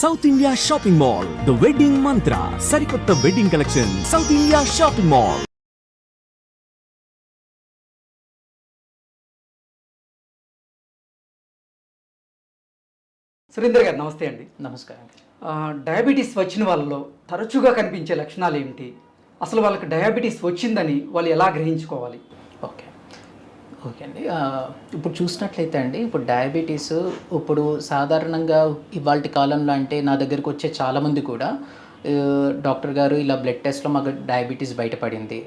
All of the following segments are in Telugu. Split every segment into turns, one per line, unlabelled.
South India shopping mall the wedding Mantra సరికొత్త wedding collection South India shopping mall
Surender garu నమస్తే అండి.
నమస్కారం.
డయాబెటీస్ వచ్చిన వాళ్ళలో తరచుగా కనిపించే లక్షణాలు ఏమిటి? అసలు వాళ్ళకి డయాబెటీస్ వచ్చిందని వాళ్ళు ఎలా గ్రహించుకోవాలి?
ఓకే అండి. ఇప్పుడు చూసినట్లయితే అండి ఇప్పుడు డయాబెటీస్ ఇప్పుడు సాధారణంగా ఇవాళ కాలంలో అంటే నా దగ్గరకు వచ్చే చాలామంది కూడా డాక్టర్ గారు ఇలా బ్లడ్ టెస్ట్లో మాకు డయాబెటీస్ బయటపడింది.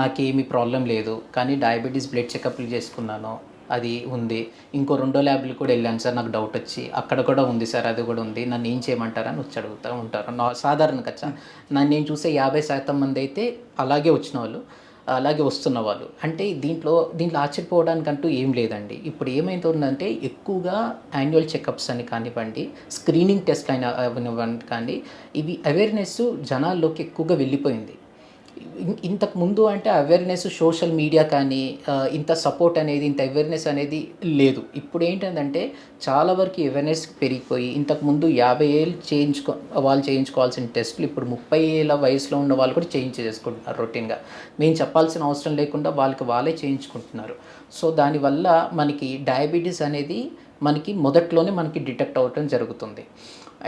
నాకేమీ ప్రాబ్లం లేదు కానీ డయాబెటీస్ బ్లడ్ చెకప్లు చేసుకున్నాను అది ఉంది. ఇంకో రెండో ల్యాబ్లు కూడా వెళ్ళాను సార్ నాకు డౌట్ వచ్చి. అక్కడ కూడా ఉంది సార్ అది కూడా ఉంది. నన్ను ఏం చేయమంటారని వచ్చి అడుగుతూ ఉంటారు. నా సాధారణ కచ్చా నన్ను నేను చూసే యాభై శాతం మంది అయితే అలాగే వచ్చిన వాళ్ళు. అలాగే వస్తున్న వాళ్ళు అంటే దీంట్లో దీంట్లో ఆశ్చర్యపోవడానికంటూ ఏం లేదండి. ఇప్పుడు ఏమైతుందంటే ఎక్కువగా యాన్యువల్ చెకప్స్ అని కానివ్వండి స్క్రీనింగ్ టెస్ట్ అయిన అవనివ్వండి కానీ ఇవి అవేర్నెస్ జనాల్లోకి ఎక్కువగా వెళ్ళిపోయింది. ఇంతకు ముందు అంటే అవేర్నెస్ సోషల్ మీడియా కానీ ఇంత సపోర్ట్ అనేది ఇంత అవేర్నెస్ అనేది లేదు. ఇప్పుడు ఏంటంటే చాలా వరకు అవేర్నెస్ పెరిగిపోయి ఇంతకు ముందు యాభై ఏళ్ళు చేయించుకో వాళ్ళు చేయించుకోవాల్సిన టెస్టులు ఇప్పుడు ముప్పై ఏళ్ళ వయసులో ఉన్న వాళ్ళు కూడా చేయించేసుకుంటున్నారు రొటీన్గా. మేము చెప్పాల్సిన అవసరం లేకుండా వాళ్ళకి వాళ్ళే చేయించుకుంటున్నారు. సో దానివల్ల మనకి డయాబెటీస్ అనేది మనకి మొదట్లోనే మనకి డిటెక్ట్ అవ్వటం జరుగుతుంది.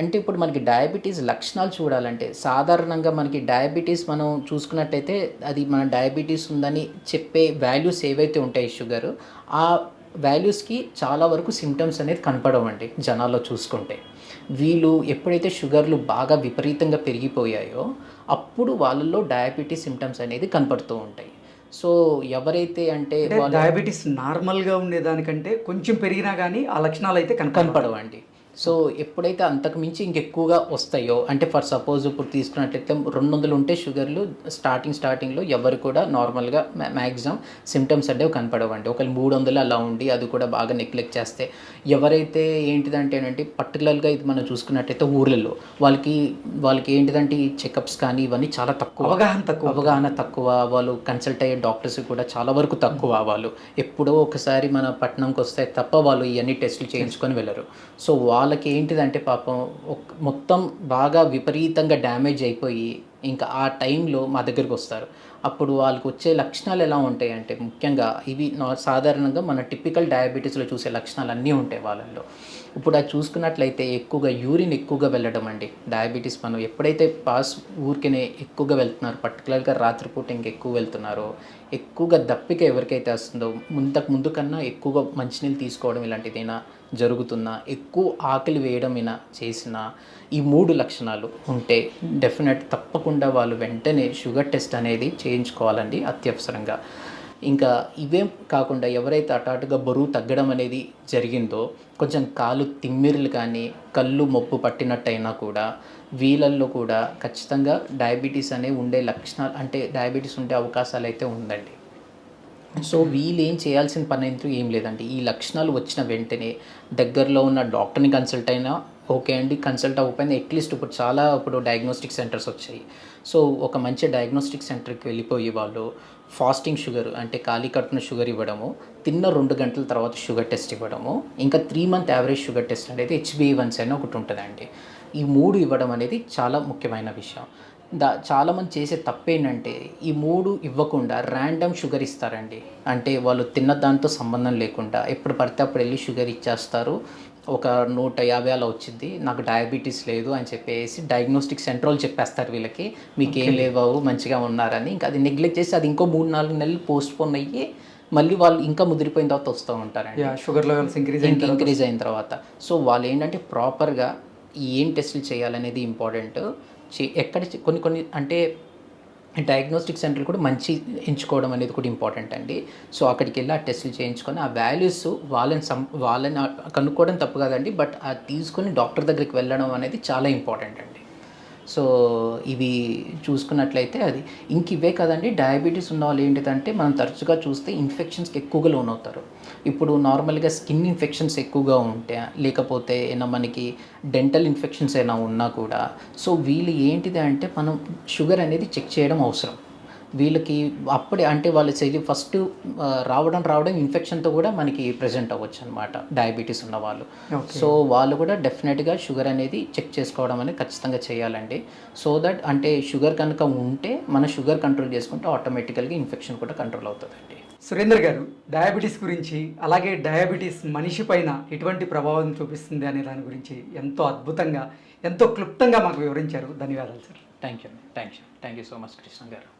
అంటే ఇప్పుడు మనకి డయాబెటీస్ లక్షణాలు చూడాలంటే సాధారణంగా మనకి డయాబెటీస్ మనం చూసుకున్నట్టయితే అది మన డయాబెటీస్ ఉందని చెప్పే వాల్యూస్ ఏవైతే ఉంటాయి షుగర్ ఆ వాల్యూస్కి చాలా వరకు సిమ్టమ్స్ అనేది కనపడవండి జనాల్లో చూసుకుంటే. వీళ్ళు ఎప్పుడైతే షుగర్లు బాగా విపరీతంగా పెరిగిపోయాయో అప్పుడు వాళ్ళల్లో డయాబెటీస్ సిమ్టమ్స్ అనేది కనపడుతూ ఉంటాయి. సో ఎవరైతే అంటే
డయాబెటీస్ నార్మల్గా ఉండేదానికంటే కొంచెం పెరిగినా కానీ ఆ లక్షణాలు అయితే కనపడవు
కనపడవండి. సో ఎప్పుడైతే అంతకు మించి ఇంకెక్కువగా వస్తాయో అంటే ఫర్ సపోజ్ ఇప్పుడు తీసుకున్నట్లయితే రెండు వందలు ఉంటే షుగర్లు స్టార్టింగ్ స్టార్టింగ్లో ఎవరు కూడా నార్మల్గా మ్యాక్సిమం సిమ్టమ్స్ అనేవి కనపడవండి. ఒకళ్ళు మూడు వందలు అలా ఉండి అది కూడా బాగా నెగ్లెక్ట్ చేస్తే ఎవరైతే ఏంటిదంటే ఏంటంటే పర్టికులర్గా ఇది మనం చూసుకున్నట్టయితే ఊర్లలో వాళ్ళకి వాళ్ళకి ఏంటిదంటే ఈ చెకప్స్ కానీ ఇవన్నీ చాలా తక్కువ.
అవగాహన తక్కువ.
అవగాహన తక్కువ. వాళ్ళు కన్సల్ట్ అయ్యే డాక్టర్స్ కూడా చాలా వరకు తక్కువ వాళ్ళు. ఎప్పుడో ఒకసారి మన పట్టణంకి వస్తే తప్ప వాళ్ళు ఇవన్నీ టెస్టులు చేయించుకొని వెళ్ళరు. సో వాళ్ళకి ఏంటిదంటే పాపం మొత్తం బాగా విపరీతంగా డ్యామేజ్ అయిపోయి ఇంకా ఆ టైంలో మా దగ్గరికి వస్తారు అప్పుడు వాళ్ళకి వచ్చే లక్షణాలు ఎలా ఉంటాయి అంటే ముఖ్యంగా ఇవి నా- సాధారణంగా మన టిపికల్ డయాబెటీస్లో చూసే లక్షణాలు అన్నీ ఉంటాయి వాళ్ళల్లో. ఇప్పుడు అది చూసుకున్నట్లయితే ఎక్కువగా యూరిన్ ఎక్కువగా వెళ్ళడం అండి. డయాబెటీస్ మనం ఎప్పుడైతే పాస్ ఊరికనే ఎక్కువగా వెళ్తున్నారు పర్టికులర్గా రాత్రిపూట ఇంకెక్కువ వెళ్తున్నారో ఎక్కువగా దప్పిక ఎవరికైతే వస్తుందో ముంతకు ముందు కన్నా ఎక్కువగా మంచినీళ్ళు తీసుకోవడం ఇలాంటిదైనా జరుగుతున్నా ఎక్కువ ఆకలి వేయడమైనా చేసిన చేసినా ఈ మూడు లక్షణాలు ఉంటే డెఫినెట్ తప్పకుండా వాళ్ళు వెంటనే షుగర్ టెస్ట్ అనేది చేయించుకోవాలండి అత్యవసరంగా. ఇంకా ఇవేం కాకుండా ఎవరైతే అటాటుగా బరువు తగ్గడం అనేది జరిగిందో కొంచెం కాలు తిమ్మిర్లు కానీ కళ్ళు మొప్పు పట్టినట్టయినా కూడా వీళ్ళల్లో కూడా ఖచ్చితంగా డయాబెటీస్ అనేవి ఉండే లక్షణాలు అంటే డయాబెటీస్ ఉండే అవకాశాలు అయితే ఉందండి. సో వీళ్ళు ఏం చేయాల్సిన పని అయితే ఏం లేదండి. ఈ లక్షణాలు వచ్చిన వెంటనే దగ్గరలో ఉన్న డాక్టర్ని కన్సల్ట్ అయినా ఓకే అండి కన్సల్ట్ అవ్వకపోయినా అట్లీస్ట్ ఇప్పుడు చాలా ఇప్పుడు డయాగ్నోస్టిక్ సెంటర్స్ వచ్చాయి. సో ఒక మంచి డయాగ్నోస్టిక్ సెంటర్కి వెళ్ళిపోయి వాళ్ళు ఫాస్టింగ్ షుగర్ అంటే ఖాళీ కట్టున షుగర్ ఇవ్వడము తిన్న రెండు గంటల తర్వాత షుగర్ టెస్ట్ ఇవ్వడము ఇంకా three month average sugar test అనేది హెచ్బిఏవన్స్ అని ఒకటి ఉంటుందండి. ఈ మూడు ఇవ్వడం అనేది చాలా ముఖ్యమైన విషయం. దా చాలామంది చేసే తప్పేంటంటే ఈ మూడు ఇవ్వకుండా ర్యాండమ్ షుగర్ ఇస్తారండి. అంటే వాళ్ళు తిన్న దాంతో సంబంధం లేకుండా ఎప్పుడు పడితే అప్పుడు వెళ్ళి షుగర్ ఇచ్చేస్తారు. ఒక నూట యాభై అలా వచ్చింది. నాకు డయాబెటీస్ లేదు అని చెప్పేసి డయాగ్నోస్టిక్ సెంటర్ చెప్పేస్తారు వీళ్ళకి. మీకు ఏం లేవు బాబు, మంచిగా ఉన్నారని. ఇంకా అది నెగ్లెక్ట్ చేసి అది ఇంకో మూడు నాలుగు నెలలు పోస్ట్ పోన్ అయ్యి మళ్ళీ వాళ్ళు ఇంకా ముదిరిపోయిన తర్వాత వస్తూ ఉంటారండి.
షుగర్ లెవెల్స్ ఇంక్రీజ్
ఇంక్రీజ్ అయిన తర్వాత. సో వాళ్ళు ఏంటంటే ప్రాపర్గా ఏం టెస్టులు చేయాలనేది ఇంపార్టెంట్ ఎక్కడ కొన్ని కొన్ని అంటే డయాగ్నోస్టిక్ సెంటర్లు కూడా మంచి ఎంచుకోవడం అనేది కూడా ఇంపార్టెంట్ అండి. సో అక్కడికి వెళ్ళి ఆ టెస్టులు చేయించుకొని ఆ వాల్యూస్ వాళ్ళని సం వాళ్ళని కనుక్కోవడం తప్పు కాదండి. బట్ ఆ తీసుకొని డాక్టర్ దగ్గరికి వెళ్ళడం అనేది చాలా ఇంపార్టెంట్ అండి. సో ఇవి చూసుకున్నట్లయితే అది. ఇంక ఇవే కదండి డయాబెటీస్ ఉన్న వాళ్ళు ఏంటిదంటే మనం తరచుగా చూస్తే ఇన్ఫెక్షన్స్కి ఎక్కువగా లోన్ అవుతారు ఇప్పుడు నార్మల్గా స్కిన్ ఇన్ఫెక్షన్స్ ఎక్కువగా ఉంటే లేకపోతే ఏమైనా మనకి డెంటల్ ఇన్ఫెక్షన్స్ ఏమైనా ఉన్నా కూడా సో వీళ్ళు ఏంటిది అంటే మనం షుగర్ అనేది చెక్ చేయడం అవసరం. వీళ్ళకి అప్పుడే అంటే వాళ్ళ శరీరం ఫస్ట్ రావడం రావడం ఇన్ఫెక్షన్తో కూడా మనకి ప్రజెంట్ అవ్వచ్చు అనమాట డయాబెటీస్ ఉన్న వాళ్ళు. సో వాళ్ళు కూడా డెఫినెట్గా షుగర్ అనేది చెక్ చేసుకోవడం అనేది ఖచ్చితంగా చేయాలండి. సో దట్ అంటే షుగర్ కనుక ఉంటే మన షుగర్ కంట్రోల్ చేసుకుంటే ఆటోమేటికల్గా ఇన్ఫెక్షన్ కూడా కంట్రోల్ అవుతుందండి.
సురేందర్ గారు డయాబెటీస్ గురించి అలాగే డయాబెటీస్ మనిషి పైన ఎటువంటి ప్రభావం చూపిస్తుంది అనే దాని గురించి ఎంతో అద్భుతంగా ఎంతో క్లుప్తంగా మాకు వివరించారు. ధన్యవాదాలు sir.
Thank you thank you thank you so much Krishna garu.